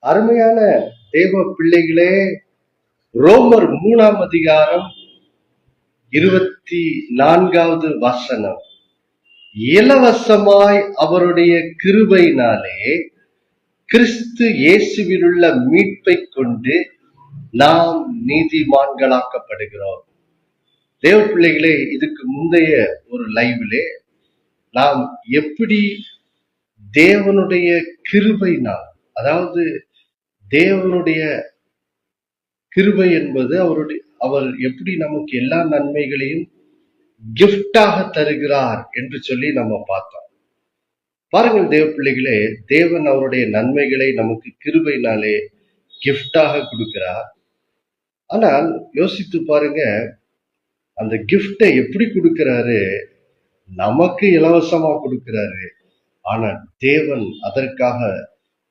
அருமையான தேவ பிள்ளைகளே ரோமர் மூணாம் அதிகாரம் இருபத்தி நான்காவது வசனம். இலவசமாய் அவருடைய கிருபையினாலே கிறிஸ்து இயேசுவிலுள்ள மீட்பை கொண்டு நாம் நீதிமான்களாக்கப்படுகிறோம். தேவ பிள்ளைகளே இதுக்கு முந்தைய ஒரு லைவிலே நாம் எப்படி தேவனுடைய கிருபையினால் அதாவது தேவனுடைய கிருபை என்பது அவருடைய அவர் எப்படி நமக்கு எல்லா நன்மைகளையும் கிஃப்டாக தருகிறார் என்று சொல்லி நம்ம பார்த்தோம். பாருங்கள் தேவ பிள்ளைகளே தேவன் அவருடைய நன்மைகளை நமக்கு கிருபைனாலே கிஃப்டாக கொடுக்கிறார். ஆனால் யோசித்து பாருங்க அந்த கிஃப்டை எப்படி கொடுக்கிறாரு? நமக்கு இலவசமா கொடுக்கிறாரு. ஆனா தேவன் அதற்காக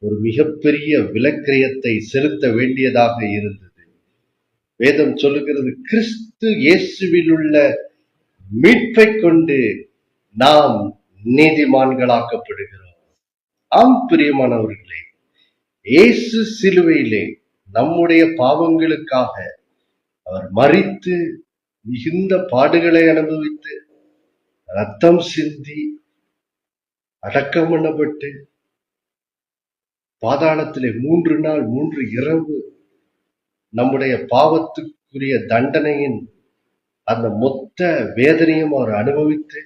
ஒரு மிகப்பெரிய விலக்கிரயத்தை செலுத்த வேண்டியதாக இருந்தது. வேதம் சொல்லுகிறது கிறிஸ்து இயேசுவில் உள்ள மீட்பை கொண்டு நாம் நீதிமான்களாக்கப்படுகிறோம். ஆம் பிரியமானவர்களே இயேசு சிலுவையிலே நம்முடைய பாவங்களுக்காக அவர் மறித்து மிகுந்த பாடுகளை அனுபவித்து ரத்தம் சிந்தி அடக்கம் பண்ணப்பட்டு பாதாளத்திலே மூன்று நாள் மூன்று இரவு நம்முடைய பாவத்துக்குரிய தண்டனையின் அந்த மொத்த வேதனையும் அவர் அனுபவித்து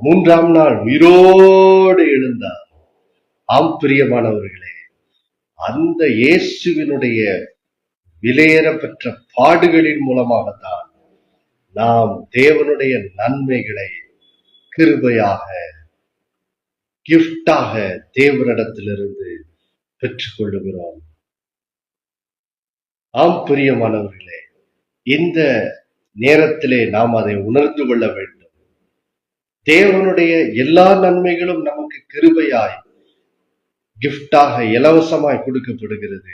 மூன்றாம் நாள் உயிரோடு எழுந்தார். ஆம் பிரியமானவர்களே அந்த இயேசுவினுடைய விலையேற பெற்ற பாடுகளின் மூலமாகத்தான் நாம் தேவனுடைய நன்மைகளை கிருபையாக கிஃப்டாக தேவனிடத்திலிருந்து பெற்றுக்கொள்ளுகிறோம். ஆம் பிரியமானவர்களே இந்த நேரத்திலே நாம் அதை உணர்ந்து கொள்ள வேண்டும். தேவனுடைய எல்லா நன்மைகளும் நமக்கு கிருபையாய் கிஃப்டாக இலவசமாய் கொடுக்கப்படுகிறது.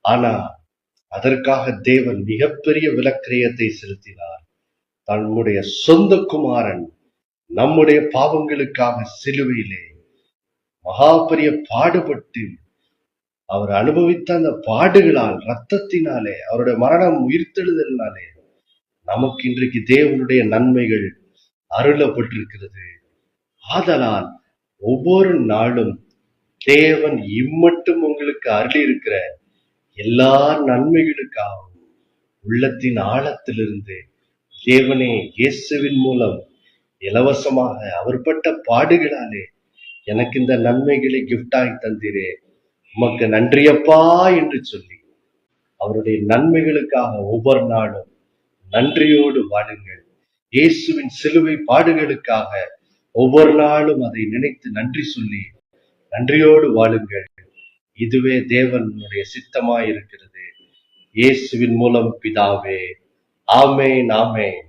ஆனா அதற்காக தேவன் மிகப்பெரிய விலக்கிரயத்தை செலுத்தினார். தன்னுடைய சொந்த குமாரன் நம்முடைய பாவங்களுக்காக சிலுவையிலே மகா பெரிய பாடுபட்டு அவர் அனுபவித்த அந்த பாடுகளால் ரத்தத்தினாலே அவருடைய மரணம் உயிர்த்தெழுதலினாலே நமக்கு இன்றைக்கு தேவனுடைய நன்மைகள் அருளப்பட்டிருக்கிறது. ஆதலால் ஒவ்வொரு நாளும் தேவன் இம்மட்டும் உங்களுக்கு அருளி இருக்கிற எல்லா நன்மைகளுக்காகவும் உள்ளத்தின் ஆழத்திலிருந்து தேவனே இயேசுவின் மூலம் இலவசமாக அவர் பட்ட பாடுகளாலே எனக்கு இந்த நன்மைகளை கிஃப்டாகி தந்தீரே. உமக்கு நன்றியப்பா என்று சொல்லி அவருடைய நன்மைகளுக்காக ஒவ்வொரு நாளும் நன்றியோடு வாழுங்கள். இயேசுவின் சிலுவை பாடுகளுக்காக ஒவ்வொரு நாளும் அதை நினைத்து நன்றி சொல்லி நன்றியோடு வாழுங்கள். இதுவே தேவனுடைய சித்தமாய் இருக்கிறது இயேசுவின் மூலம் பிதாவே. ஆமேன் ஆமேன்.